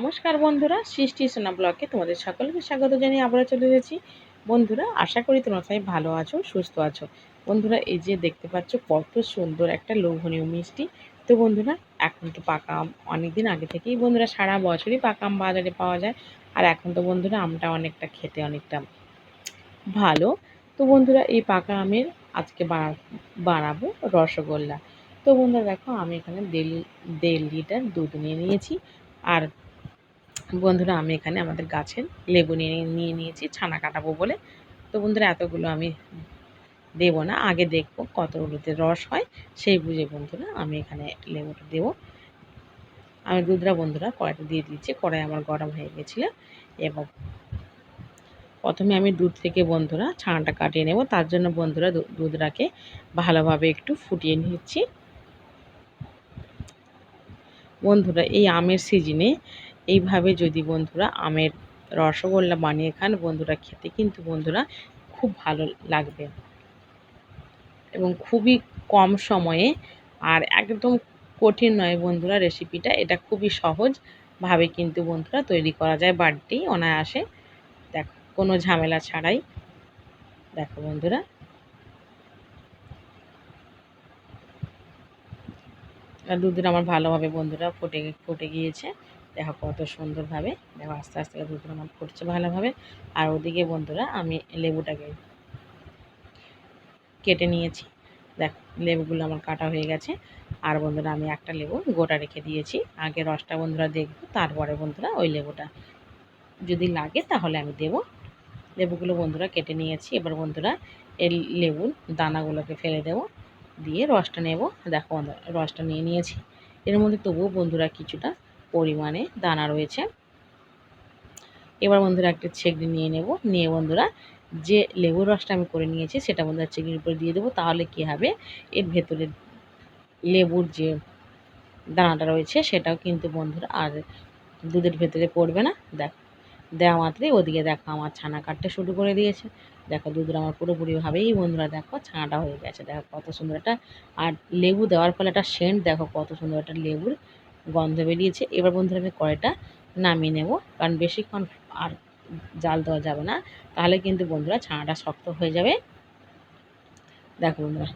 নমস্কার বন্ধুরা, সৃষ্টি সোনা ব্লকে তোমাদের সকলকে স্বাগত জানিয়ে আবারও চলে এসেছি। বন্ধুরা, আশা করি তোমরা সবাই ভালো আছো, সুস্থ আছো। বন্ধুরা, এই যে দেখতে পাচ্ছ কত সুন্দর একটা লোভনীয় মিষ্টি। তো বন্ধুরা, এখন তো পাকা আম অনেকদিন আগে থেকেই বন্ধুরা সারা বছরই পাকা আম বাজারে পাওয়া যায়। আর এখন তো বন্ধুরা আমটা অনেকটা খেতে অনেকটা ভালো। তো বন্ধুরা, এই পাকা আমের আজকে বানাবো রসগোল্লা। তো বন্ধুরা দেখো, আমি এখানে দেড় দেড় লিটার দুধ নিয়ে নিয়েছি। আর বন্ধুরা, আমি এখানে আমাদের গাছের লেবু নিয়ে নিয়ে নিয়েছি, ছানা কাটাবো বলে। তো বন্ধুরা, এতগুলো আমি দেব না, আগে দেখব কতগুলোতে রস হয়, সেই বুঝে বন্ধুরা আমি এখানে লেবুটা দেবো। আমি দুধরা বন্ধুরা কড়াইটা দিয়ে দিচ্ছি, কড়াই আমার গরম হয়ে গেছিল। এবং প্রথমে আমি দুধ থেকে বন্ধুরা ছানাটা কাটিয়ে নেব, তার জন্য বন্ধুরা দুধটাকে ভালোভাবে একটু ফুটিয়ে নিচ্ছি। বন্ধুরা, এই আমের সিজনে এইভাবে যদি বন্ধুরা আমের রসগোল্লা বানিয়ে খান, বন্ধুরা খেতে কিন্তু বন্ধুরা খুব ভালো লাগবে। এবং খুবই কম সময়ে আর একদম কঠিন নয় বন্ধুরা রেসিপিটা এটা খুবই সহজভাবে কিন্তু বন্ধুরা তৈরি করা যায় বাড়িতেই অনায়াসে। দেখো, কোনো ঝামেলা ছাড়াই। দেখো বন্ধুরা। দুধটা আমার ভালোভাবে বন্ধুরা ফুটে ফুটে গিয়েছে। দেখো কত সুন্দরভাবে দেখো আস্তে আস্তে দুধটা আমার ফুটছে ভালোভাবে। আর ওদিকে বন্ধুরা আমি লেবুটাকে কেটে নিয়েছি। দেখ, লেবুগুলো আমার কাটা হয়ে গেছে। আর বন্ধুরা আমি একটা লেবু গোটা রেখে দিয়েছি। আগে রসটা বন্ধুরা দেখব, তারপরে বন্ধুরা ওই লেবুটা। যদি লাগে তাহলে আমি দেব। লেবুগুলো বন্ধুরা কেটে নিয়েছি। এবার বন্ধুরা এই লেবুর দানাগুলোকে ফেলে দেবো। দিয়ে রসটা নেব। দেখো বন্ধুরা, রসটা নিয়ে নিয়েছি। এর মধ্যে তবুও বন্ধুরা কিছুটা পরিমাণে দানা রয়েছে। এবার বন্ধুরা একটা ছেগড়ি নিয়ে নেব। নিয়ে বন্ধুরা যে লেবুর রসটা আমি করে নিয়েছি, সেটা বন্ধুরা ছেগড়ির উপরে দিয়ে দেবো। তাহলে কী হবে? এর ভেতরে লেবুর যে দানাটা রয়েছে, সেটাও কিন্তু বন্ধুরা আর দুধের ভেতরে পড়বে না। দেখ, দেওয়া মাত্রই ওদিকে দেখো আমার ছানা কাটতে শুরু করে দিয়েছে। দেখো দুধটা আমার পুরোপুরিভাবেই বন্ধুরা দেখো ছানাটা হয়ে গেছে। দেখো কত সুন্দর একটা আর লেবু দেওয়ার ফলে একটা সেন্ট, দেখো কত সুন্দর একটা লেবুর গন্ধ বেরিয়েছে। এবার বন্ধুরা আমি কড়াইটা নামিয়ে নেব। কারণ বেশিক্ষণ আর জাল দেওয়া যাবে না। তাহলে কিন্তু বন্ধুরা ছানাটা শক্ত হয়ে যাবে। দেখো বন্ধুরা,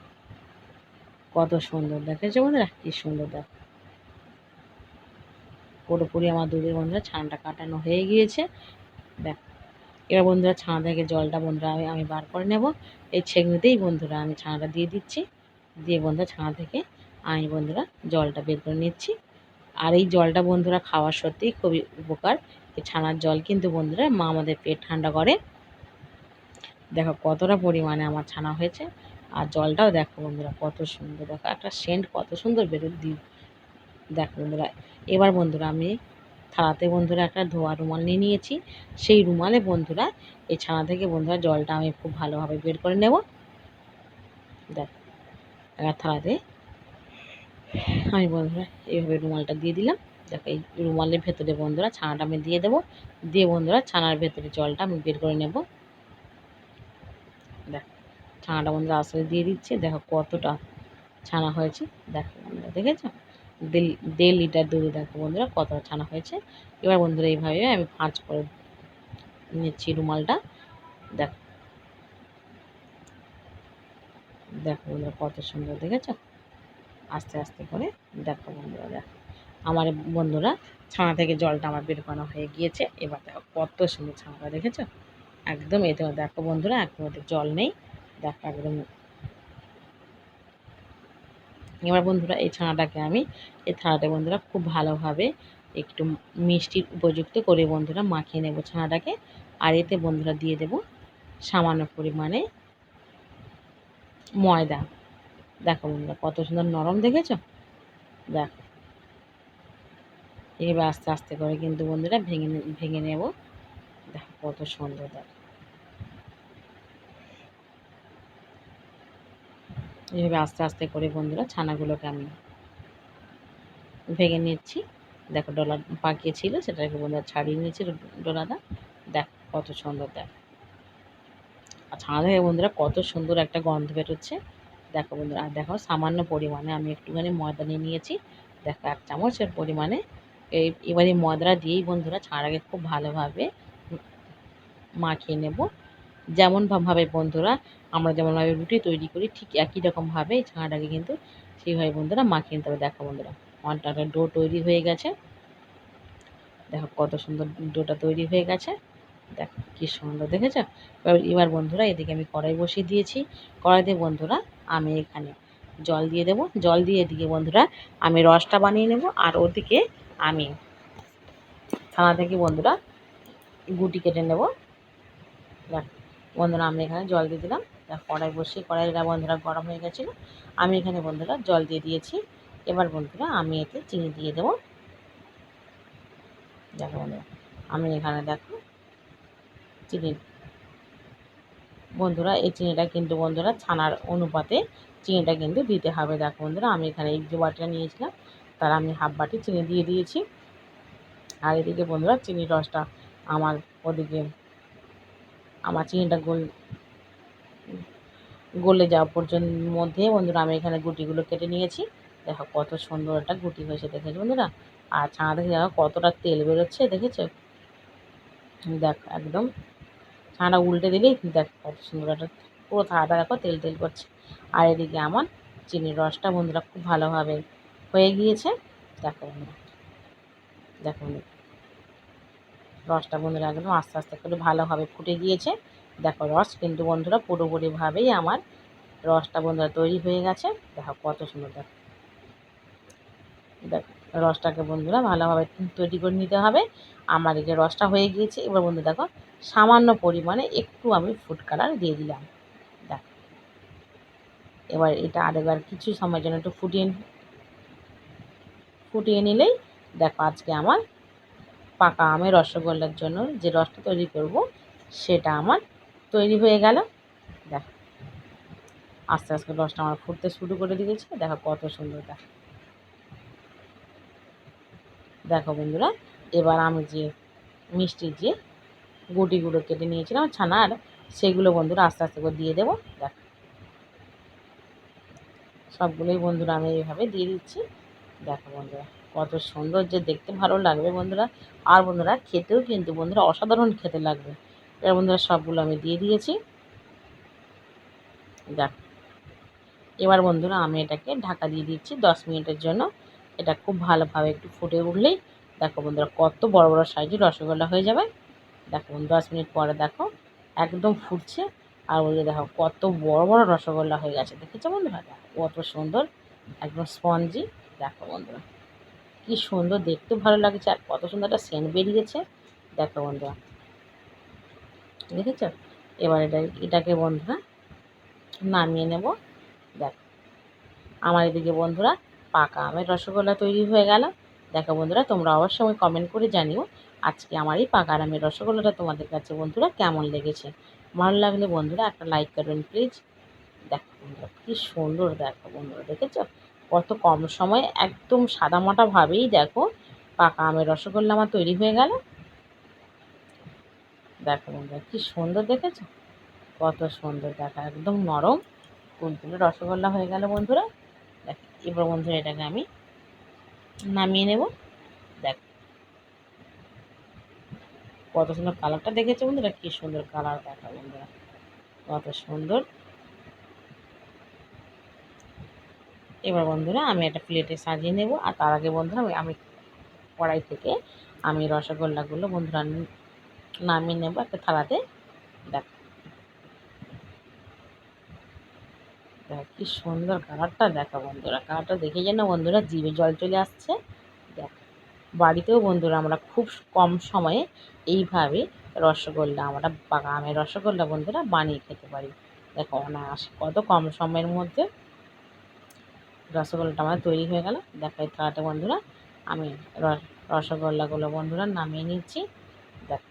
কত সুন্দর দেখেছ বন্ধুরা? কি সুন্দর দেখো। পুরোপুরি আমার দুধের বন্ধুরা ছানাটা কাটানো হয়ে গিয়েছে। দেখ, এবার বন্ধুরা ছানা থেকে জলটা বন্ধুরা আমি আমি বার করে নেব। এই ছেঁকনিতেই বন্ধুরা আমি ছানাটা দিয়ে দিচ্ছি। দিয়ে বন্ধুরা ছানা থেকে আমি বন্ধুরা জলটা বের করে নিচ্ছি। আর এই জলটা বন্ধুরা খাওয়ার সত্যিই খুবই উপকার। এই ছানার জল কিন্তু বন্ধুরা মা আমাদের পেট ঠান্ডা করে। দেখো কতটা পরিমাণে আমার ছানা হয়েছে। আর জলটাও দেখো বন্ধুরা কত সুন্দর। দেখো একটা সেন্ট কত সুন্দর বেরো দিই দেখো বন্ধুরা। এবার বন্ধুরা আমি থালাতে বন্ধুরা একটা ধোয়া রুমাল নিয়ে নিয়েছি। সেই রুমালে বন্ধুরা এই ছানা থেকে বন্ধুরা জলটা আমি খুব ভালোভাবে বের করে নেব। দেখ থালাতে আমি বন্ধুরা এইভাবে রুমালটা দিয়ে দিলাম। দেখো, এই রুমালের ভেতরে বন্ধুরা ছানাটা আমি দিয়ে দেবো। দিয়ে বন্ধুরা ছানার ভেতরে জলটা আমি বের করে নেব। দেখ, ছানাটা বন্ধুরা আসলে দিয়ে দিচ্ছে। দেখো কতটা ছানা হয়েছে। দেখো, বন্ধুরা, দেখেছ? দেড় লিটার দুধে দেখো বন্ধুরা কত ছানা হয়েছে। এবার বন্ধুরা এইভাবে আমি পাঁচ করে নিচ্ছি রুমালটা। দেখো দেখো বন্ধুরা কত সুন্দর, দেখেছ? আস্তে আস্তে করে দেখো বন্ধুরা দেখো আমার বন্ধুরা ছানা থেকে জলটা আমার বের করানো হয়ে গিয়েছে। এবার দেখো কত সুন্দর ছানাটা দেখেছ? একদম এতে দেখো বন্ধুরা একদম জল নেই। দেখো একদম। এবার বন্ধুরা, এই ছানাটাকে আমি, এই ছানাটা বন্ধুরা খুব ভালোভাবে একটু মিষ্টির উপযুক্ত করে বন্ধুরা মাখিয়ে নেব ছানাটাকে। আর এতে বন্ধুরা দিয়ে দেব সামান্য পরিমাণে ময়দা। দেখো বন্ধুরা, কত সুন্দর নরম দেখেছ? দেখো। এবার আস্তে আস্তে করে কিন্তু বন্ধুরা ভেঙে ভেঙে নেব। দেখো কত সুন্দর দেখো। এভাবে আস্তে আস্তে করে বন্ধুরা ছানাগুলোকে আমি ভেঙে নিচ্ছি। দেখো ডলার পাকিয়ে ছিল, সেটাকে বন্ধুরা ছাড়িয়ে নিয়েছি ডলাটা। দেখ কত সুন্দর দেখ। আর ছানা থেকে বন্ধুরা কত সুন্দর একটা গন্ধ বেরোচ্ছে। দেখো বন্ধুরা, আর দেখো সামান্য পরিমাণে আমি একটুখানি ময়দা নিয়ে নিয়েছি। দেখো এক চামচের পরিমাণে। এই এবারে ময়দাটা দিয়েই বন্ধুরা ছানাটাকে খুব ভালোভাবে মাখিয়ে নেব। যেমন ভাবে বন্ধুরা, আমরা যেমনভাবে রুটি তৈরি করি, ঠিক একই রকমভাবে ছানাটাকে কিন্তু সেইভাবে বন্ধুরা মাখিয়ে নিতে হবে। দেখো বন্ধুরা অনটা ডো তৈরি হয়ে গেছে। দেখো কত সুন্দর ডোটা তৈরি হয়ে গেছে। দেখো কী সুন্দর, দেখেছ? এবার এবার বন্ধুরা এদিকে আমি কড়াই বসিয়ে দিয়েছি। কড়াইতে বন্ধুরা আমি এখানে জল দিয়ে দেব। জল দিয়ে এদিকে বন্ধুরা আমি রসটা বানিয়ে নেব আর ওদিকে আমি থানা থেকে বন্ধুরা গুটি কেটে নেব। দেখ, বন্ধুরা আমি এখানে জল দিয়ে দিলাম। দেখ, কড়াই বসিয়ে, কড়াইটা বন্ধুরা গরম হয়ে গেছিল। আমি এখানে বন্ধুরা জল দিয়ে দিয়েছি। এবার বন্ধুরা আমি এতে চিনি দিয়ে দেবো। দেখো বন্ধুরা, আমি এখানে দেখো চিনি। বন্ধুরা, এই চিনিটা কিন্তু বন্ধুরা ছানার অনুপাতে চিনিটা কিন্তু দিতে হবে। দেখো বন্ধুরা, আমি এখানে এক যে বাটিটা নিয়েছিলাম, তার আমি হাফ বাটি চিনি দিয়ে দিয়েছি। আর এদিকে বন্ধুরা, চিনির রসটা আমার ওদিকে, আমার চিনিটা গোল, গলে যাওয়া পর্যন্ত মধ্যে বন্ধুরা, আমি এখানে গুটিগুলো কেটে নিয়েছি। দেখো কত সুন্দর একটা গুটি হয়েছে, দেখেছ বন্ধুরা? আর ছানা দেখো কতটা তেল বেরোচ্ছে, দেখেছ? দেখ, একদম ছানাটা উল্টে দিলেই দেখ কত সুন্দর একটা পুরো থালাটা দেখো তেল তেল করছে। আর এদিকে আমার চিনির রসটা বন্ধুরা খুব ভালোভাবে হয়ে গিয়েছে। দেখো বন্ধুরা, দেখো রসটা বন্ধুরা একদম আস্তে আস্তে করে ভালোভাবে ফুটে গিয়েছে। দেখো রস কিন্তু বন্ধুরা পুরোপুরিভাবেই আমার রসটা বন্ধুরা তৈরি হয়ে গেছে। দেখো কত সুন্দর দেখো। দেখো। রসটাকে বন্ধুরা ভালোভাবে তৈরি করে নিতে হবে। আমার এই যে রসটা হয়ে গিয়েছে। এবার বন্ধু দেখো, সামান্য পরিমাণে একটু আমি ফুড কালার দিয়ে দিলাম। দেখো। এবার এটা আরেকবার কিছু সময়ের জন্য একটু ফুটিয়ে ফুটিয়ে নিলেই দেখো আজকে আমার পাকা আমের রসগোল্লার জন্য যে রসটা তৈরি করব, সেটা আমার তৈরি হয়ে গেল। দেখো। আস্তে আস্তে রসটা আমার ফুটতে শুরু করে দিয়েছে। দেখো কত সুন্দর দেখো। দেখো বন্ধুরা, এবার আমি যে মিষ্টির যে গুটিগুলো কেটে নিয়েছিলাম ছানার সেগুলো বন্ধুরা আস্তে আস্তে করে দিয়ে দেবো। দেখো। সবগুলোই বন্ধুরা আমি এইভাবে দিয়ে দিচ্ছি। দেখো বন্ধুরা, কত সুন্দর যে দেখতে ভালো লাগবে বন্ধুরা। আর বন্ধুরা, খেতেও কিন্তু বন্ধুরা অসাধারণ খেতে লাগবে। এবার বন্ধুরা সবগুলো আমি দিয়ে দিয়েছি। দেখ। এবার বন্ধুরা আমি এটাকে ঢাকা দিয়ে দিচ্ছি দশ মিনিটের জন্য। এটা খুব ভালোভাবে একটু ফুটে উঠলেই দেখো বন্ধুরা কত বড় বড় সাইজের রসগোল্লা হয়ে যাবে। দেখো দশ মিনিট পরে দেখো একদম ফুটছে। আর ওই দেখো কত বড় বড় রসগোল্লা হয়ে গেছে, দেখেছ বন্ধুরা দেখো কত সুন্দর, একদম স্পঞ্জি। দেখো বন্ধুরা, কি সুন্দর দেখতে ভালো লাগছে আর কত সুন্দর একটা সেন্ট বেরিয়েছে। দেখো বন্ধুরা, দেখেছ? এবার এটা, এটাকে বন্ধুরা নামিয়ে নেব। দেখ, আমার এদিকে বন্ধুরা পাকা আমের রসগোল্লা তৈরি হয়ে গেল। দেখো বন্ধুরা, তোমরা অবশ্যই কমেন্ট করে জানিও আজকে আমার এই পাকা আমের রসগোল্লাটা তোমাদের কাছে বন্ধুরা কেমন লেগেছে। ভালো লাগলে বন্ধুরা একটা লাইক করবেন প্লিজ দেখো বন্ধুরা, কী সুন্দর দেখো বন্ধুরা, দেখেছ? কত কম সময়ে একদম সাদামাটাভাবেই দেখো পাকা আমের রসগোল্লা আমার তৈরি হয়ে গেল। দেখো বন্ধুরা, কী সুন্দর দেখেছ? কত সুন্দর দেখা, একদম নরম কুলকুলে রসগোল্লা হয়ে গেল বন্ধুরা। এবার বন্ধুরা এটাকে আমি নামিয়ে নেব। দেখ। কত সুন্দর কালারটা দেখেছ বন্ধুরা? কী সুন্দর কালার, দেখা বন্ধুরা। কত সুন্দর। এবার বন্ধুরা আমি একটা প্লেটে সাজিয়ে নেব, আর তার আগে বন্ধুরা আমি কড়াই থেকে আমি রসগোল্লাগুলো বন্ধুরা নামিয়ে নেব একটা থালাতে। দেখ। দেখ, কি সুন্দর কালারটা দেখা বন্ধুরা। কালারটা দেখে যেন বন্ধুরা জিভে জল চলে আসছে। দেখ, বাড়িতেও বন্ধুরা আমরা খুব কম সময়ে এইভাবে রসগোল্লা, আমরা আমের রসগোল্লা বন্ধুরা বানিয়ে খেতে পারি। দেখো, অনায়াসে কত কম সময়ের মধ্যে রসগোল্লাটা আমার তৈরি হয়ে গেল। দেখাই তাড়াতে বন্ধুরা, আমি রসগোল্লাগুলো বন্ধুরা নামিয়ে নিচ্ছি। দেখ,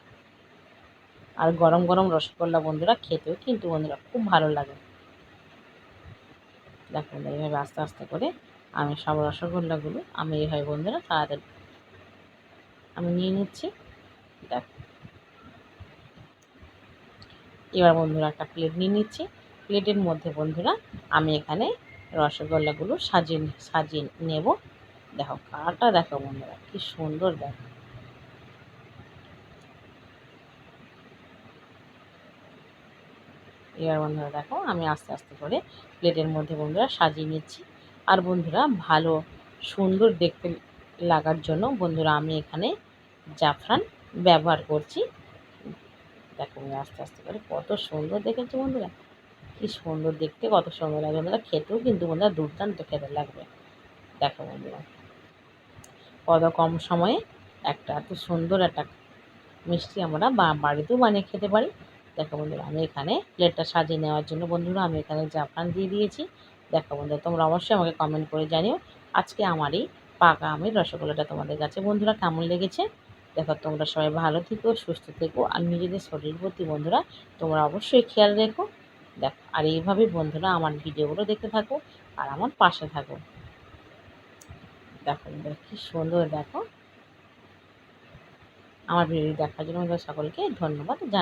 আর গরম গরম রসগোল্লা বন্ধুরা খেতেও কিন্তু বন্ধুরা খুব ভালো লাগে। দেখো এইভাবে আস্তে আস্তে করে আমি সব রসগোল্লাগুলো আমি এইভাবে বন্ধুরা তাড়াতাড়ি আমি নিয়ে নিচ্ছি। দেখ। এবার বন্ধুরা একটা প্লেট নিয়ে নিচ্ছি। প্লেটের মধ্যে বন্ধুরা আমি এখানে রসগোল্লাগুলো সাজিয়ে সাজিয়ে নেব। দেখো কাটা দেখো বন্ধুরা, কি সুন্দর দেখো। এবার বন্ধুরা দেখো, আমি আস্তে আস্তে করে প্লেটের মধ্যে বন্ধুরা সাজিয়ে নিচ্ছি। আর বন্ধুরা ভালো, সুন্দর দেখতে লাগার জন্য বন্ধুরা আমি এখানে জাফরান ব্যবহার করছি। দেখো আস্তে আস্তে করে কত সুন্দর দেখেছি বন্ধুরা? কি সুন্দর দেখতে, কত সুন্দর লাগে বন্ধুরা। খেতেও কিন্তু বন্ধুরা দুর্দান্ত খেতে লাগবে। দেখো বন্ধুরা, কত কম সময়ে একটা এত সুন্দর একটা মিষ্টি আমরা বাড়িতেও বানিয়ে খেতে পারি। দেখো বন্ধুরা, আমি এখানে প্লেটটা সাজিয়ে নেওয়ার জন্য বন্ধুরা, আমি এখানে জাফরান দিয়ে দিয়েছি, দেখো বন্ধুরা, তোমরা অবশ্যই আমাকে কমেন্ট করে জানিও আজকে আমার এই পাকা আমের রসগোল্লাটা তোমাদের কাছে। বন্ধুরা, কেমন লেগেছে? দেখো, তোমরা সবাই ভালো থেকো, সুস্থ থেকো, আর নিজেদের শরীর প্রতি বন্ধুরা, তোমরা অবশ্যই খেয়াল রেখো। দেখো, আর এইভাবে বন্ধুরা আমার ভিডিওগুলো দেখতে থাকো আর আমার পাশে থাকো। দেখো বন্ধুরা, কী সুন্দর, দেখো। আমার ভিডিও দেখার জন্য সকলকে ধন্যবাদ জানাই।